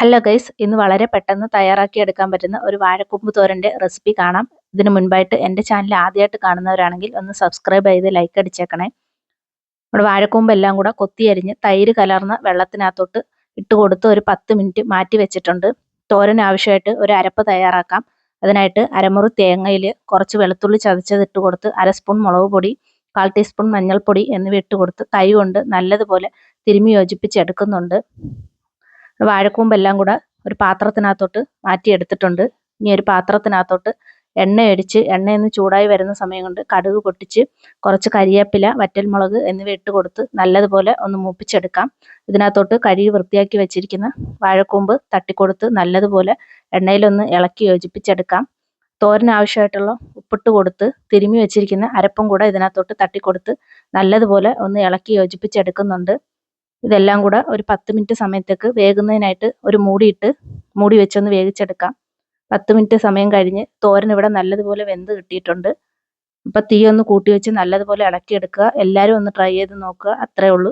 Hello guys ഇന്ന് വളരെ പെട്ടെന്ന് തയ്യാറാക്കി എടുക്കാൻ പറ്റുന്ന ഒരു വാഴക്കൊമ്പ് തോരന്റെ റെസിപ്പി കാണാം. ഇതിന് മുൻപായിട്ട് എന്റെ ചാനൽ ആദ്യമായിട്ട് കാണുന്നവരാണെങ്കിൽ ഒന്ന് സബ്സ്ക്രൈബ് ചെയ്ത് ലൈക്ക് അടിച്ചേക്കണേ. നമ്മുടെ വാഴക്കൊമ്പ് എല്ലാം കൂടെ കൊത്തി അരിഞ്ഞ് തൈര് കലർന്ന വെള്ളത്തിനകത്തോട്ട് ഇട്ട് കൊടുത്ത് ഒരു പത്ത് മിനിറ്റ് മാറ്റി വെച്ചിട്ടുണ്ട്. തോരൻ ആവശ്യമായിട്ട് ഒരു അരപ്പ് തയ്യാറാക്കാം. അതിനായിട്ട് അരമുറി തേങ്ങയിൽ കുറച്ച് വെളുത്തുള്ളി ചതച്ചത് ഇട്ട് കൊടുത്ത് അര സ്പൂൺ മുളക് പൊടി കാൽ ടീസ്പൂൺ മഞ്ഞൾപ്പൊടി എന്നിവ ഇട്ട് കൊടുത്ത് കൈ കൊണ്ട് നല്ലതുപോലെ തിരുമി യോജിപ്പിച്ചെടുക്കുന്നുണ്ട് വാഴക്കൂമ്പെല്ലാം കൂടെ ഒരു പാത്രത്തിനകത്തോട്ട് മാറ്റിയെടുത്തിട്ടുണ്ട്. ഇനി ഒരു പാത്രത്തിനകത്തോട്ട് എണ്ണ ഒഴിച്ച് എണ്ണയൊന്ന് ചൂടായി വരുന്ന സമയം കൊണ്ട് കടുക് പൊട്ടിച്ച് കുറച്ച് കരിയേപ്പില വറ്റൽമുളക് എന്നിവ ഇട്ട് കൊടുത്ത് നല്ലതുപോലെ ഒന്ന് മൂപ്പിച്ചെടുക്കാം. ഇതിനകത്തോട്ട് കഴുകി വൃത്തിയാക്കി വെച്ചിരിക്കുന്ന വാഴക്കൂമ്പ് തട്ടിക്കൊടുത്ത് നല്ലതുപോലെ എണ്ണയിലൊന്ന് ഇളക്കി യോജിപ്പിച്ചെടുക്കാം. തോരന് ആവശ്യമായിട്ടുള്ള ഉപ്പിട്ട് കൊടുത്ത് തിരുമ്മി വെച്ചിരിക്കുന്ന അരപ്പും കൂടെ ഇതിനകത്തോട്ട് തട്ടിക്കൊടുത്ത് നല്ലതുപോലെ ഒന്ന് ഇളക്കി യോജിപ്പിച്ചെടുക്കുന്നുണ്ട്. ഇതെല്ലാം കൂടെ ഒരു പത്ത് മിനിറ്റ് സമയത്തേക്ക് വേകുന്നതിനായിട്ട് ഒരു മൂടിയിട്ട് മൂടി വെച്ചൊന്ന് വേവിച്ചെടുക്കാം. പത്ത് മിനിറ്റ് സമയം കഴിഞ്ഞ് തോരൻ ഇവിടെ നല്ലതുപോലെ വെന്ത് കിട്ടിയിട്ടുണ്ട്. അപ്പം തീ ഒന്ന് കൂട്ടി വെച്ച് നല്ലതുപോലെ ഇളക്കിയെടുക്കുക എല്ലാവരും ഒന്ന് ട്രൈ ചെയ്ത് നോക്കുക. അത്രേ ഉള്ളൂ.